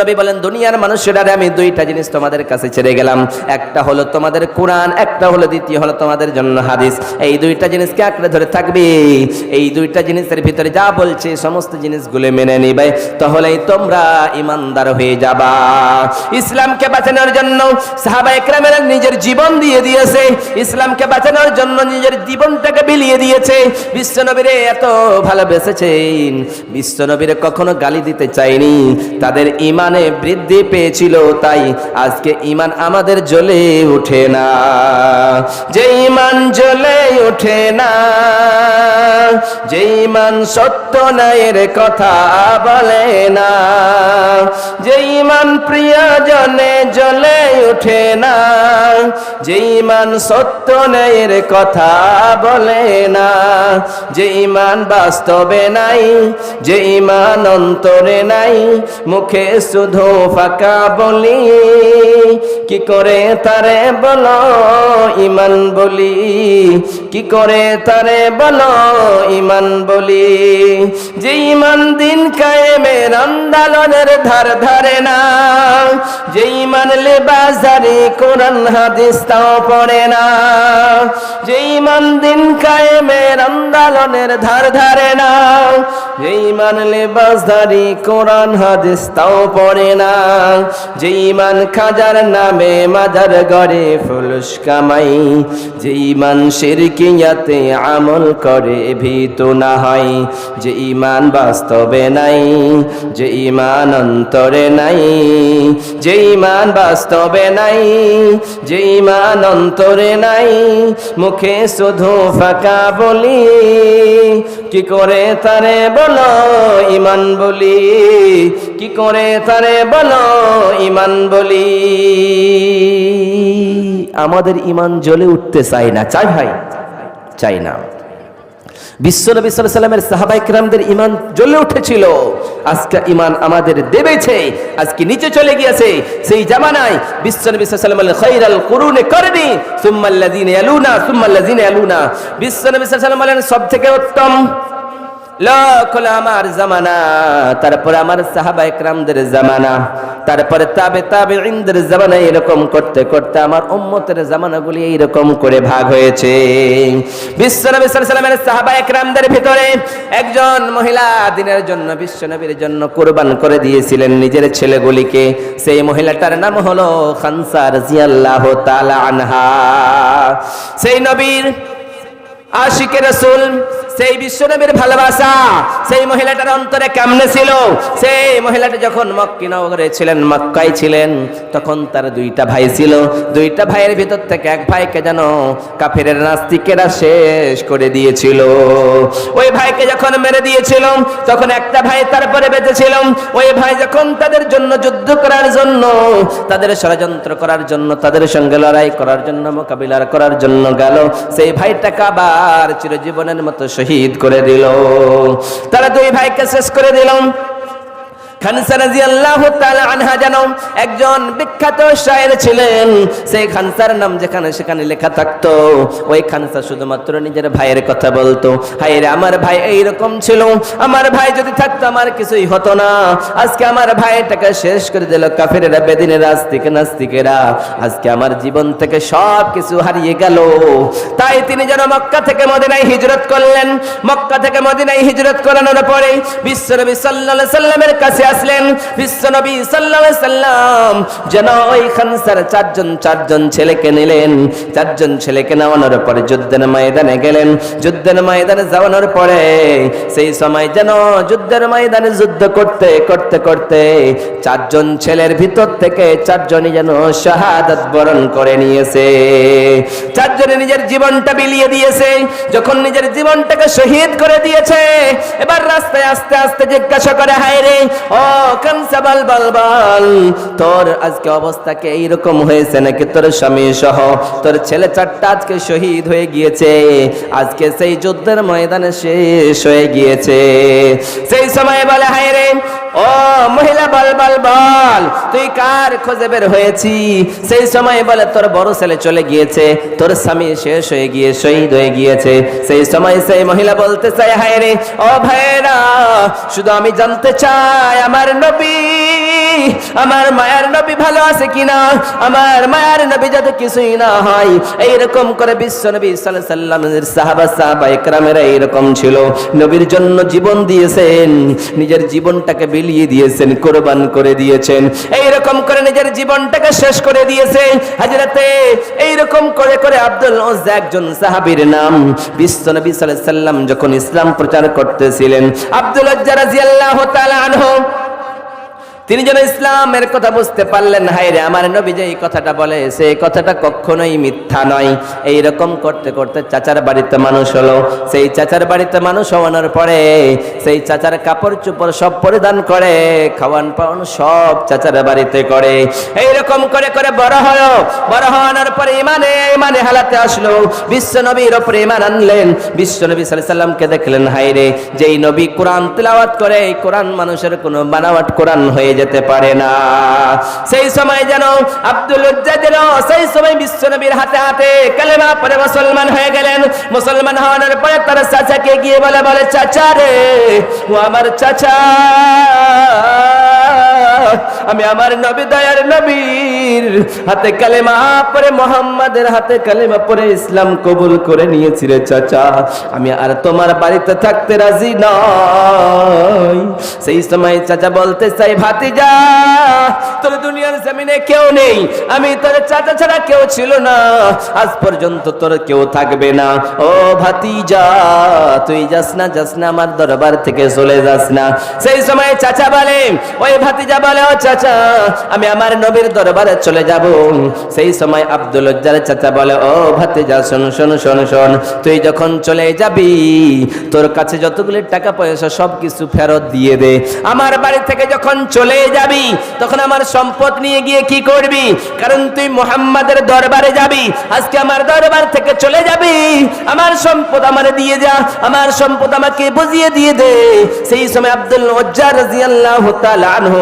নবী বলেন, দুনিয়ার মানুষেরা আমি দুইটা জিনিস তোমাদের কাছে ছেড়ে গেলাম। একটা হলো তোমাদের কোরআন, একটা হলো দ্বিতীয় হলো তোমাদের জন্য হাদিস। এই দুইটা জিনিসকে আঁকড়ে ধরে থাকবে? এই দুইটা জিনিসের ভিতরে যা বলছে, সমস্ত জিনিসগুলো মেনে নিবে। তোমরা ইমানদার হয়ে যাবা। ইসলামকে বাঁচানোর জন্য সাহাবা নিজের জীবন দিয়ে দিয়েছে। ইসলামকে বাঁচানোর জন্য নিজের জীবনটাকে বিলিয়ে দিয়েছে। বিশ্বনবীরে এত ভালোবেসেছেন। বিশ্বনবীরে কখনো গালি দিতে চাইনি। তাদের ইমানে বৃদ্ধি পেয়েছিল, তাই আজকে ইমান আমাদের জ্বলে ওঠে না। যে ইমান জ্বলে ওঠে না, যে ইমান সত্য নায়ের কথা বলে না, যে ইমান প্রিয়জনে জ্বলে ওঠে না, যে ইমান সত্য ন্যায়ের কথা বলে না, যে ইমান বাস্তবে নাই, যে ইমান অন্তরে নাই, মুখে শুধু ফাঁকা বলি, কি করে তারে বলো ইমান বলি? কি করে তারে বলো ইমান বলি? যে ইমান দিন কায়েমের আন্দোলনের ধার ধারে না, যে ইমান লেবাজারি কোরআন হাদিস তাও পড়ে না, যে ইমান দিন কায়েমের আন্দোলনের ধার ধারে না যে ইমান লেবাসধারী কোরআন, হাদিস তাও পড়ে না। যে ইমান খাজার নামে মাজার গড়ে ফুলুস কামাই। যে ইমান শিরকিয়াতে আমল করে ভীত না হয়। যে ইমান বাস্তবে নাই যে ইমান অন্তরে নাই। যে ইমান বাস্তবে নাই যে ইমান অন্তরে নাই। মুখে শুধু ফাঁকা বলি কি করে তারে বলো ইমান বলি? কি করে তারে বলো ইমান বলি? আমাদের ইমান জ্বলে উঠতে চাই না। চাই ভাই? চাই না। বিশ্ব নবী সাল্লামের সাহাবাই কিরামদের ইমান জ্বলে উঠেছিল। আজকে ইমান আমাদের দেবেছে, আজকে নিচে চলে গিয়েছে। সেই জামানায় বিশ্বনবী সাল্লাম খৈরাল কুরুনে করেনি, সুম্মাল্লাযিনা ইয়ালুনা সুম্মাল্লাযিনা ইয়ালুনা। বিশ্ব নবী সাল্লাম বলেন সব থেকে উত্তম লোক আমার জামানা, তারপরে আমার সাহাবা একরামদের জামানা, তারপরে তাবে তাবে ইন্দের জামানা এরকম করতে করতে আমার উম্মতের জামানাগুলি এইরকম করে ভাগ হয়েছে। বিশ্বনবী সাল্লামের সাহাবা একরামদের ভিতরে একজন মহিলা দিনের জন্য বিশ্বনবীর জন্য কোরবান করে দিয়েছিলেন নিজের ছেলেগুলিকে। সেই মহিলাটার নাম হলো খানসার রাজিয়াল্লাহু তাআলা আনহা। সেই নবীর আশিকে রসুল সেই বিশ্বনবীর ভালোবাসা, সেই মহিলাটার অন্তরে কেমনে ছিল? সেই মহিলাটা যখন মক্কি নগরে ছিলেন, মক্কায় ছিলেন, তখন তার দুইটা ভাই ছিল। দুইটা ভাইয়ের ভিতর থেকে এক ভাইকে যেন কাফের নাস্তিকেরা শেষ করে দিয়েছিল। ওই ভাইকে যখন মেরে দিয়েছিল, তখন একটা ভাই তারপরে বেঁচেছিল ওই ভাই যখন তাদের জন্য যুদ্ধ করার জন্য, তাদের ষড়যন্ত্র করার জন্য, তাদের সঙ্গে লড়াই করার জন্য মোকাবিলা করার জন্য গেল। সেই ভাইটাকে আবার চিরজীবনের মতো করে দিল। তারা দুই ভাইকে শেষ করে দিল আনহা যেন একজন বিখ্যাত ছিলেন, সেই নাম যেখানে সেখানে লেখা থাকতো। ওই শুধুমাত্র নিজের ভাইয়ের কথা বলতো। আমার ভাই ছিল। আমার ভাই যদি থাকতো, আমার কিছুই হতো না। আজকে আমার ভাইটাকে শেষ করে দিল কাফেরেরা, বেদিনের, আস্তিকে, নাস্তিকেরা। আজকে আমার জীবন থেকে সব কিছু হারিয়ে গেল। তাই তিনি যেন মক্কা থেকে মদিনায় হিজরত করলেন। মক্কা থেকে মদিনায় হিজরত করানোর পরে বিশ্বনবী সাল্লাল্লাহু আলাইহি সাল্লামের কাছে আসলেন বিশ্বনবী সাল্লাল্লাহু সাল্লাম। যেন ওই খানসার চারজন চারজন ছেলেকে নিলেন। চারজন ছেলেকে নেওয়ানোর পরে যুদ্ধের ময়দানে গেলেন। যুদ্ধের ময়দানে যাওয়ানোর পরে সেই সময় যেন যুদ্ধের ময়দানে যুদ্ধ করতে করতে করতে চারজন ছেলের ভিতর থেকে চারজনই যেন শাহাদাত বরণ করে নিয়েছে। চারজনে নিজের জীবনটা বিলিয়ে দিয়েছে। যখন নিজের জীবনটাকে শহীদ করে দিয়েছে, এবার রাস্তায় আস্তে আস্তে জিজ্ঞাসা করে, হায় রে, ও কানসা বল বল বল। তোর আজকে অবস্থাকে এইরকম হয়েছে নাকি তোর স্বামী সহ? তোর ছেলে চারটা আজকে শহীদ হয়ে গিয়েছে। আজকে সেই যুদ্ধের ময়দানে শেষ হয়ে গিয়েছে। সেই সময় বলে, হায় রে ও মহিলা বল বল বল, তুই কার খোঁজে বের হয়েছি? সেই সময় বলে, তোর বড় ছেলে চলে গিয়েছে, তোর স্বামী শেষ হয়ে গিয়ে, শহীদ হয়ে গিয়েছে। সেই সময় সেই মহিলা বলতে চায়, হায় রে, ও ভাইরা শুধু আমি জানতে চাই, আমার নবী আমার মায়ের নবী ভালো আছে কিনা? আমার মায়ের নবী যাতে কিছুই না হয়। এইরকম করে বিশ্ব নবী সাল্লামের সাহাবা সাহাবা একরামেরা এইরকম ছিল। নবীর জন্য জীবন দিয়েছেন, নিজের জীবনটাকে বিলিয়ে দিয়েছেন, কোরবান করে দিয়েছেন। এইরকম করে নিজের জীবনটাকে শেষ করে দিয়েছে। হাজরাতে এইরকম করে করে আব্দুল একজন সাহাবীর নাম বিশ্ব নবী সাল্লাম যখন ইসলাম প্রচার করতেছিলেন, আব্দুল রাদিয়াল্লাহু তাআলা আনহু তিনি যেন ইসলামের কথা বুঝতে পারলেন হাই রে, আমার নবী যে এই কথাটা বলে সেই কথাটা কখনোই মিথ্যা নয়। এই রকম করতে করতে চাচার বাড়িতে মানুষ হলো। সেই চাচার বাড়িতে মানুষ হওয়ানোর পরে, সেই চাচার কাপড় চোপড় সব পরিধান করে, খাওয়ান পাওয়ান সব চাচার বাড়িতে করে। এই রকম করে করে বড় হলো। বড় হওয়ানোর পরে ইমানে ইমানে হালাতে আসলো। বিশ্ব নবীর ওপরে ইমান আনলেন। বিশ্ব নবী আলাইহি সাল্লামকে দেখলেন হাই রে, যেই নবী কোরআন তেলাওয়াত করে, এই কোরআন মানুষের কোনো বানাওয়াট কোরআন হয়ে যেতে পারে না। সেই সময় যেন আব্দুল যেন সেই সময় বিশ্বনবীর হাতে হাতে কালেমা পরে মুসলমান হয়ে গেলেন। মুসলমান হওয়ার পরে তার চাচাকে গিয়ে বলে বলে, চাচা রে, ও আমার চাচা। আমার নবী, দয়ার নবীর হাতে কালেমা পরে মোহাম্মদের হাতে কালেমা পরে ইসলাম কবুল করে নিয়েছি রে চাচা। আমি আর তোমার বাড়িতে থাকতে রাজি নয় সেই সময় চাচা বলতে চাই, ভাতিজা, তোর দুনিয়ার জমিনে কেউ নেই। আমি তোর চাচা ছাড়া কেউ ছিল না। আজ পর্যন্ত তোর কেউ থাকবে না। ও ভাতিজা, তুই যাস না যাস না, আমার দরবার থেকে চলে যাস না। সেই সময় চাচা বলে, ওই ভাতিজা বলে, ও চাচা আমি আমার নবীর দরবারে চলে যাব। সেই সময় আব্দুল উজ্জার চাচা বলে, ও ভাতিজা, শোন শোন শোন শোন, তুই যখন চলে যাবি, তোর কাছে যতগুলি টাকা পয়সা সব কিছু ফেরত দিয়ে দে। আমার বাড়ি থেকে যখন চলে যাবি, তখন আমার সম্পদ নিয়ে গিয়ে কি করবি? কারণ তুই মোহাম্মদের দরবারে যাবি। আজকে আমার দরবার থেকে চলে যাবি। আমার সম্পদ আমার দিয়ে যা, আমার সম্পদ আমাকে বুঝিয়ে দিয়ে দে। সেই সময় আব্দুল উজ্জা রাদিয়াল্লাহু তাআলা আনহু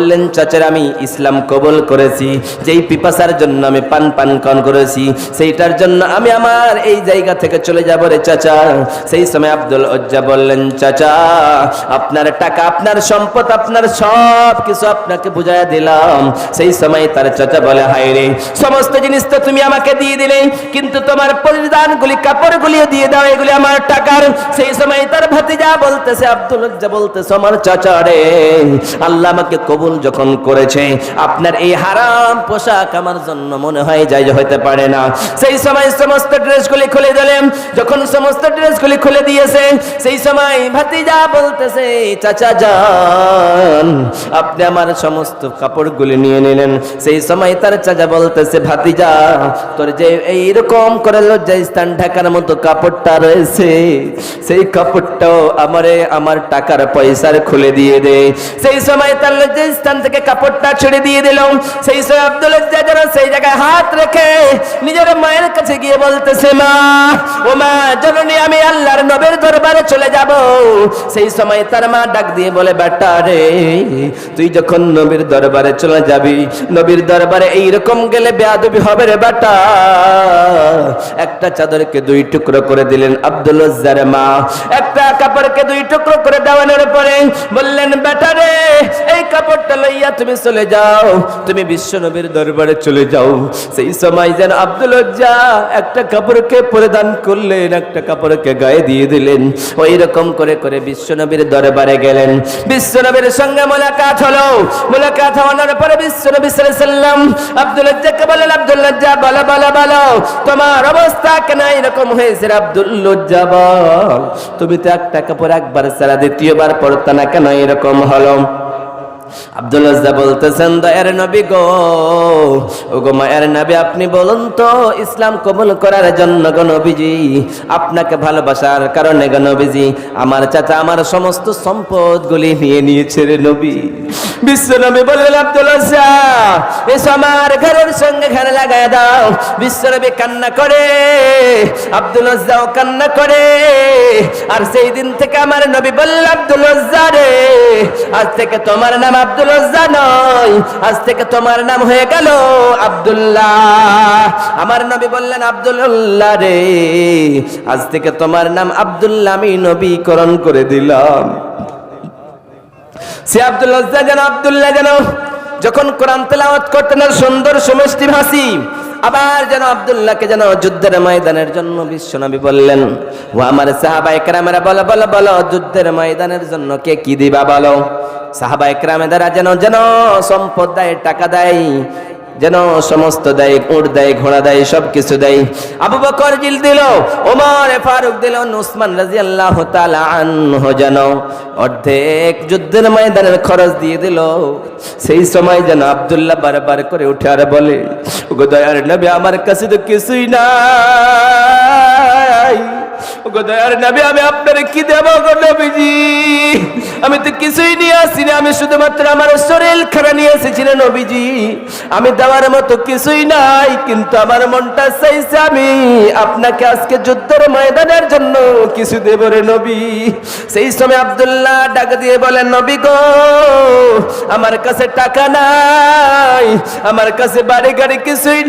বললেন, চাচার, আমি ইসলাম কবুল করেছি। যেই পিপাসার জন্য আমি পান পান কন করেছি, সেইটার জন্য আমি আমার এই জায়গা থেকে চলে যাব রে চাচা। সেই সময় আব্দুল উজ্জা বললেন, চাচা, আপনার টাকা, আপনার সম্পদ, আপনার সব কিছু আপনাকে বুঝাইয়া দিলাম। সেই সময় তার চাচা বলে, হায় রে, সমস্ত জিনিস তো তুমি আমাকে দিয়ে দিলে, কিন্তু তোমার পরিধানগুলি কাপড়গুলিও দিয়ে দাও, এগুলি আমার টাকার। সেই সময় তার ভাতিজা বলতেছে, আব্দুল উজ্জা বলতেছে, আমার চাচা রে, আল্লাহ আমাকে কবুল যখন করেছে, আপনার এই হারাম পোশাক আমার জন্য মনে হয় যাই যে হইতে পারে না। সেই সময় সমস্ত ড্রেসগুলি খুলে দিলেন। যখন সমস্ত ড্রেসগুলি খুলে দিয়েছে, সেই সময় ভাতিজা বলতেছে, চাচা যান, আপনি আমার সমস্ত কাপড়গুলি নিয়ে নিলেন। সেই সময় তার চাচা বলতেছে, ভাতিজা, তোর যে এইরকম করে লজ্জা স্থান ঢাকার মতো কাপড়টা রয়েছে, সেই কাপড়টাও আমারে আমার টাকার পয়সার খুলে দিয়ে দে। সেই সময় তার লজ্জা স্থান থেকে কাপড়টা ছেড়ে দিয়ে দিল। সেই সব আব্দুল সেই হাত রেখে নিজের মায়ের কাছে গিয়ে বলতেছে, মা, ও মা, জননী, আমি আল্লাহর নবের দরবারে চলে যাব। সেই সময় তার মা ডাক দিয়ে বলে, বেটা রে, তুই যখন নবীর দরবারে চলে যাবি, নবীর দরবারে এইরকম গেলে বেয়াদবি হবে রে, বেটা। একটা চাদরকে দুই টুকরো করে দিলেন আব্দুল মা। একটা কাপড়কে দুই টুকরো করে দেওয়ানোর পরে বললেন, বেটা রে, এই কাপড়টা লইয়া তুমি চলে যাও, তুমি বিশ্ব নবীর দরবারে চলে যাও। সেই সময় যেন আব্দুল একটা কাপড়কে পরিধান করলেন, একটা কাপড়কে গায়ে দিয়ে দিলেন। ওই রকম করে করে বিশ্বনবীর দরবারে গেলেন। বিশ্বনবীর সঙ্গে মোলাকাত হলো। মোলাকাত হওয়ার পরে বিশ্ব নবী সাল্লাম আব্দুল লজ্জাকে বলেন আব্দুল লজ্জা, বলো বলো বলো, তোমার অবস্থা কেন এরকম হয়েছে আব্দুল লজ্জা? বল। তুমি তো একটা কাপড় একবার সারা দ্বিতীয়বার পড়তা না কেন এরকম হলো? আব্দুল রাজ্জাক বলতেছেন, দয়ার নবী গো ও গো মায়ের নবী, আপনি বলুন তো, ইসলাম কবুল করার জন্য গো নবীজি, আপনাকে ভালোবাসার কারণে গো নবীজি, আমার চাচা আমার সমস্ত সম্পদগুলি নিয়ে নিয়েছে রে নবী। বিশ্ব নবী বললেন, আব্দুল রাজ্জাক, এসো আমার ঘরের সঙ্গে ঘরে লাগায় দাও। বিশ্ব নবী কান্না করে, আব্দুল রাজ্জাক কান্না করে, আর সেই দিন থেকে আমার নবী বলল আব্দুল রাজ্জাক রে, আজ থেকে তোমার নাম আব্দুল নয়। আজ থেকে তোমার নাম হয়ে গেল আব্দুল্লাহ। আমার নবী বললেন রে, আজ থেকে তোমার নাম আমি নবীকরণ করে দিলাম। সে আব্দুল্লাহ যেন আব্দুল্লাহ যেন যখন কোরআন তেলাওয়াত করতেন, সুন্দর সমষ্টি ভাসি আবার যেন আবদুল্লাহকে যেন যুদ্ধের ময়দানের জন্য বিশ্বনবী বললেন, ও আমার সাহাবাই ক্রামেরা বলো বলো বলো, যুদ্ধের ময়দানের জন্য কে কি দিবা বলো? সাহাবা দ্বারা যেন যেন সম্পদ দেয়, টাকা দেয় যেন সমস্ত দেয়, উট দেয়, ঘোড়া দেয় সব কিছু দেয়। আবু বকর জিল দিল, ওমর ফারুক দিল, উসমান রাজি আল্লাহ আনহু যেন অর্ধেক যুদ্ধের ময়দানের খরচ দিয়ে দিল। সেই সময় যেন আবদুল্লাহ বারবার করে উঠে আর বলে দয়ার নবী, আমার কাছে তো কিছুই ওগো নবী, আমি আপনার কি আমি তো কিছুই নিয়ে আমি শুধুমাত্র আমার শরীর নিয়ে আমি মতো কিছুই নাই, কিন্তু আমার মনটা আপনাকে আজকে যুদ্ধের ময়দানের জন্য কিছু দেব রে নবী। সেই সময় আব্দুল্লাহ ডাক দিয়ে বলেন নবী গো, আমার কাছে টাকা নাই, আমার কাছে বাড়ি গাড়ি কিছুই